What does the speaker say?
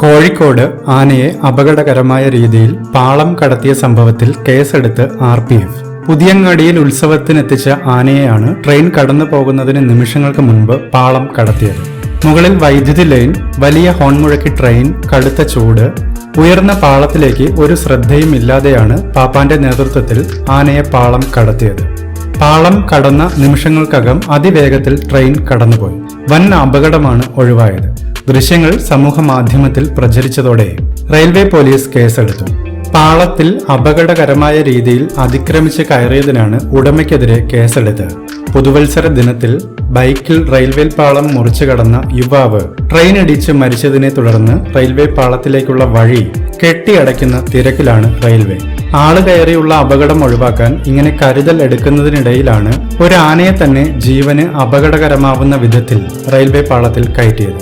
കോഴിക്കോട് ആനയെ അപകടകരമായ രീതിയിൽ പാളം കടത്തിയ സംഭവത്തിൽ കേസെടുത്ത് ആർ പി എഫ് പുതിയങ്ങാടിയിൽ ഉത്സവത്തിനെത്തിച്ച ആനയെയാണ് ട്രെയിൻ കടന്നു പോകുന്നതിന് നിമിഷങ്ങൾക്ക് മുൻപ് പാളം കടത്തിയത്. മുകളിൽ വൈദ്യുതി ലൈൻ വലിയ ഹോൺ മുഴക്കി ട്രെയിൻ കടുത്ത ചൂട് ഉയർന്ന പാളത്തിലേക്ക് ഒരു ശ്രദ്ധയും ഇല്ലാതെയാണ് പാപ്പാന്റെ നേതൃത്വത്തിൽ ആനയെ പാളം കടത്തിയത്. പാളം കടന്ന നിമിഷങ്ങൾക്കകം അതിവേഗത്തിൽ ട്രെയിൻ കടന്നുപോയി. വൻ അപകടമാണ് ഒഴിവായത്. ദൃശ്യങ്ങൾ സമൂഹ മാധ്യമത്തിൽ പ്രചരിച്ചതോടെ റെയിൽവേ പോലീസ് കേസെടുത്തു. പാളത്തിൽ അപകടകരമായ രീതിയിൽ അതിക്രമിച്ച് കയറിയതിനാണ് ഉടമയ്ക്കെതിരെ കേസെടുത്തത് പുതുവത്സര ദിനത്തിൽ ബൈക്കിൽ റെയിൽവേ പാളം മുറിച്ചു കടന്ന യുവാവ് ട്രെയിൻ അടിച്ച് മരിച്ചതിനെ തുടർന്ന് റെയിൽവേ പാളത്തിലേക്കുള്ള വഴി കെട്ടിയടയ്ക്കുന്ന തിരക്കിലാണ് റെയിൽവേ. ആൾ കയറിയുള്ള അപകടം ഒഴിവാക്കാൻ ഇങ്ങനെ കരുതൽ എടുക്കുന്നതിനിടയിലാണ് ഒരു ആനയെ തന്നെ ജീവന് അപകടകരമാവുന്ന വിധത്തിൽ റെയിൽവേ പാളത്തിൽ കയറ്റിയത്.